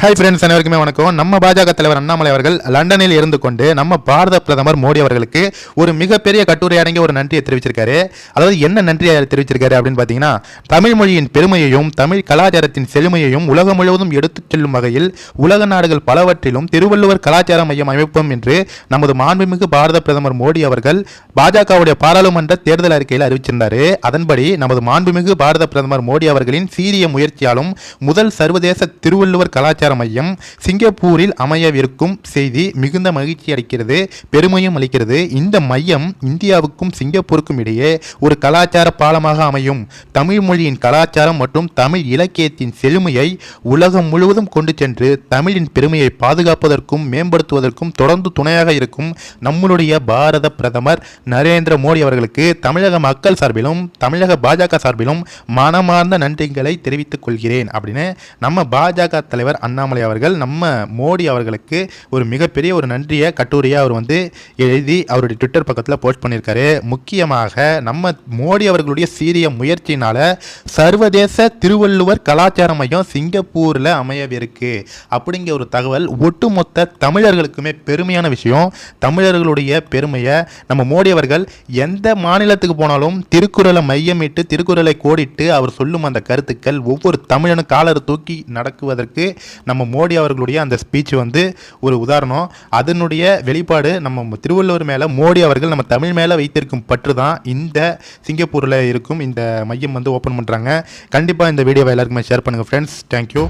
Hi friends அனைவருக்குமே வணக்கம். நம்ம பாஜக தலைவர் அண்ணாமலை அவர்கள் லண்டனில் இருந்து கொண்டு நம்ம பாரத பிரதமர் மோடி அவர்களுக்கு ஒரு மிகப்பெரிய கட்டுரை அடங்கிய ஒரு நன்றியை தெரிவிச்சிருக்காரு. அதாவது என்ன நன்றியை தெரிவிச்சிருக்காரு அப்படின்னு பார்த்தீங்கன்னா தமிழ் மொழியின் பெருமையையும் தமிழ் கலாச்சாரத்தின் செழுமையையும் உலகம் முழுவதும் எடுத்துச் செல்லும் வகையில் உலக நாடுகள் பலவற்றிலும் திருவள்ளுவர் கலாச்சார மையம் அமைப்போம் என்று நமது மாண்புமிகு பாரத பிரதமர் மோடி அவர்கள் பாஜகவுடைய பாராளுமன்ற தேர்தல் அறிக்கையில் அறிவிச்சிருந்தார். அதன்படி நமது மாண்புமிகு பாரத பிரதமர் மோடி அவர்களின் சீரிய முயற்சியாலும் முதல் சர்வதேச திருவள்ளுவர் கலாச்சார மையம் சிங்கப்பூரில் அமையவிருக்கும் செய்தி மிகுந்த மகிழ்ச்சி அளிக்கிறது பெருமையும் அளிக்கிறது. இந்த மையம் இந்தியாவுக்கும் சிங்கப்பூருக்கும் இடையே ஒரு கலாச்சார பாலமாக அமையும். தமிழ் மொழியின் கலாச்சாரம் மற்றும் தமிழ் இலக்கியத்தின் செழுமையை உலகம் முழுவதும் கொண்டு சென்று தமிழின் பெருமையை பாதுகாப்பதற்கும் மேம்படுத்துவதற்கும் தொடர்ந்து துணையாக இருக்கும் நம்மளுடைய பாரத பிரதமர் நரேந்திர மோடி அவர்களுக்கு தமிழக மக்கள் சார்பிலும் தமிழக பாஜக சார்பிலும் மனமார்ந்த நன்றிகளை தெரிவித்துக் கொள்கிறேன் அப்படின்னு நம்ம பாஜக தலைவர் அண்ணாமலை அவர்கள் நம்ம மோடி அவர்களுக்கு ஒரு மிகப்பெரிய ஒரு நன்றியை கட்டுரையை அவர் வந்து எழுதி அவருடைய ட்விட்டர் பக்கத்தில் போஸ்ட் பண்ணியிருக்காரு. முக்கியமாக நம்ம மோடி அவர்களுடைய சீரிய முயற்சியினால் சர்வதேச திருவள்ளுவர் கலாச்சார மையம் சிங்கப்பூரில் அமையவிருக்கு. அப்படிங்கிற ஒரு தகவல் ஒட்டுமொத்த தமிழர்களுக்குமே பெருமையான விஷயம். தமிழர்களுடைய பெருமையை நம்ம மோடி அவர்கள் எந்த மாநிலத்துக்கு போனாலும் திருக்குறளை மையமிட்டு திருக்குறளை கோடிட்டு அவர் சொல்லும் அந்த கருத்துக்கள் ஒவ்வொரு தமிழனும் காலர் தூக்கி நடக்குவதற்கு நம்ம மோடி அவர்களுடைய அந்த ஸ்பீச் வந்து ஒரு உதாரணம். அதனுடைய வெளிப்பாடு நம்ம திருவள்ளுவர் மேலே மோடி அவர்கள் நம்ம தமிழ் மேலே வைத்திருக்கும் பற்று தான் இந்த சிங்கப்பூரில் இருக்கும். இந்த மையம் வந்து ஓப்பன் பண்ணுறாங்க கண்டிப்பாக இந்த வீடியோவை எல்லாருக்குமே ஷேர் பண்ணுங்கள் ஃப்ரெண்ட்ஸ் தேங்க்யூ